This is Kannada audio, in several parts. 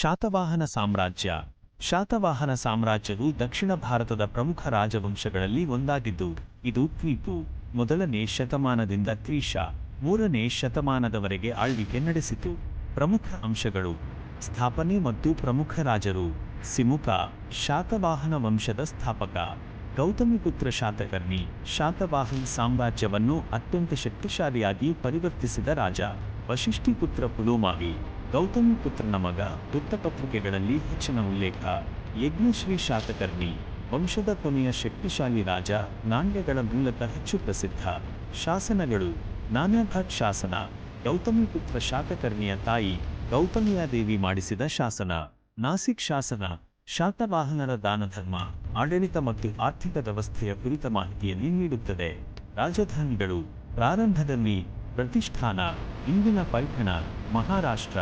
ಶಾತವಾಹನ ಸಾಮ್ರಾಜ್ಯ. ಶಾತವಾಹನ ಸಾಮ್ರಾಜ್ಯವು ದಕ್ಷಿಣ ಭಾರತದ ಪ್ರಮುಖ ರಾಜವಂಶಗಳಲ್ಲಿ ಒಂದಾಗಿದ್ದು, ಇದು ಕ್ವಿಪು ಮೊದಲನೇ ಶತಮಾನದಿಂದ ಕ್ರೀಶ ಮೂರನೇ ಶತಮಾನದವರೆಗೆ ಆಳ್ವಿಕೆ ನಡೆಸಿತು. ಪ್ರಮುಖ ಅಂಶಗಳು, ಸ್ಥಾಪನೆ ಮತ್ತು ಪ್ರಮುಖ ರಾಜರು, ಸಿಮುಕ, ಶಾತವಾಹನ ವಂಶದ ಸ್ಥಾಪಕ, ಗೌತಮಿಪುತ್ರ ಶಾತಕರ್ಣಿ, ಶಾತವಾಹನ ಸಾಮ್ರಾಜ್ಯವನ್ನು ಅತ್ಯಂತ ಶಕ್ತಿಶಾಲಿಯಾಗಿ ಪರಿವರ್ತಿಸಿದ ರಾಜ, ವಶಿಷ್ಠಿಪುತ್ರ ಪುಲೋಮಾವಿ. ಗೌತಮಿಪುತ್ರನ ಮಗ ವೃತ್ತಪತ್ರಿಕೆಗಳಲ್ಲಿ ಹೆಚ್ಚಿನ ಉಲ್ಲೇಖ. ಯಜ್ಞಶ್ರೀ ಶಾತಕರ್ಣಿ ವಂಶದ ಕೊನೆಯ ಶಕ್ತಿಶಾಲಿ ರಾಜ, ನಾಣ್ಯಗಳ ಮೂಲಕ ಹೆಚ್ಚು ಪ್ರಸಿದ್ಧ. ಶಾಸನಗಳು, ನಾನಾಘಾಟ್ ಶಾಸನ ಗೌತಮಿಪುತ್ರ ಶಾತಕರ್ಣಿಯ ತಾಯಿ ಗೌತಮಿಯಾದೇವಿ ಮಾಡಿಸಿದ ಶಾಸನ. ನಾಸಿಕ್ ಶಾಸನ, ಶಾತವಾಹನರ ದಾನಧರ್ಮ, ಆಡಳಿತ ಮತ್ತು ಆರ್ಥಿಕ ವ್ಯವಸ್ಥೆಯ ಕುರಿತ ಮಾಹಿತಿಯಲ್ಲಿ ನೀಡುತ್ತದೆ. ರಾಜಧಾನಿಗಳು, ಪ್ರಾರಂಭದಲ್ಲಿ ಪ್ರತಿಷ್ಠಾನ, ಇಂದಿನ ಪೈಠಣ, ಮಹಾರಾಷ್ಟ್ರ,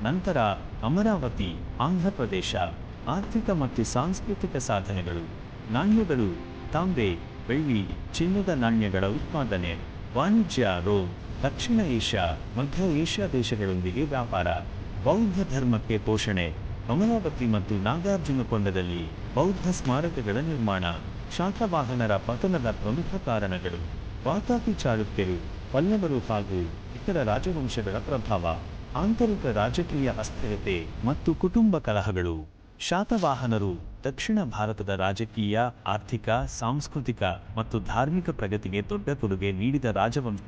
ನಂತರ ಅಮರಾವತಿ, ಆಂಧ್ರಪ್ರದೇಶ, ಆರ್ಥಿಕ ಮತ್ತು ಸಾಂಸ್ಕೃತಿಕ ಸಾಧನೆಗಳು, ನಾಣ್ಯಗಳು, ತಾಂಬೆ, ಬೆಳ್ಳಿ, ಚಿನ್ನದ ನಾಣ್ಯಗಳ ಉತ್ಪಾದನೆ, ವಾಣಿಜ್ಯ, ರೋಮ್, ದಕ್ಷಿಣ ಏಷ್ಯಾ, ಮಧ್ಯ ಏಷ್ಯಾ ದೇಶಗಳೊಂದಿಗೆ ವ್ಯಾಪಾರ, ಬೌದ್ಧ ಧರ್ಮಕ್ಕೆ ಪೋಷಣೆ, ಅಮರಾವತಿ ಮತ್ತು ನಾಗಾರ್ಜುನಕೊಂಡದಲ್ಲಿ ಬೌದ್ಧ ಸ್ಮಾರಕಗಳ ನಿರ್ಮಾಣ ಶಾತವಾಹನರ ಪತನದ ಪ್ರಮುಖ ಕಾರಣಗಳು ವಾತಾಪಿ ಚಾಲುಕ್ಯರು ಪಲ್ಲವರು ಹಾಗೂ ಇತರ ರಾಜವಂಶಗಳ ಪ್ರಭಾವ, ಆಂತರಿಕ ರಾಜಕೀಯ ಅಸ್ಥಿರತೆ ಮತ್ತು ಕುಟುಂಬ ಕಲಹಗಳು. ಶಾತವಾಹನರು ದಕ್ಷಿಣ ಭಾರತದ ರಾಜಕೀಯ, ಆರ್ಥಿಕ, ಸಾಂಸ್ಕೃತಿಕ ಮತ್ತು ಧಾರ್ಮಿಕ ಪ್ರಗತಿಗೆ ದೊಡ್ಡ ಕೊಡುಗೆ ನೀಡಿದ ರಾಜವಂಶ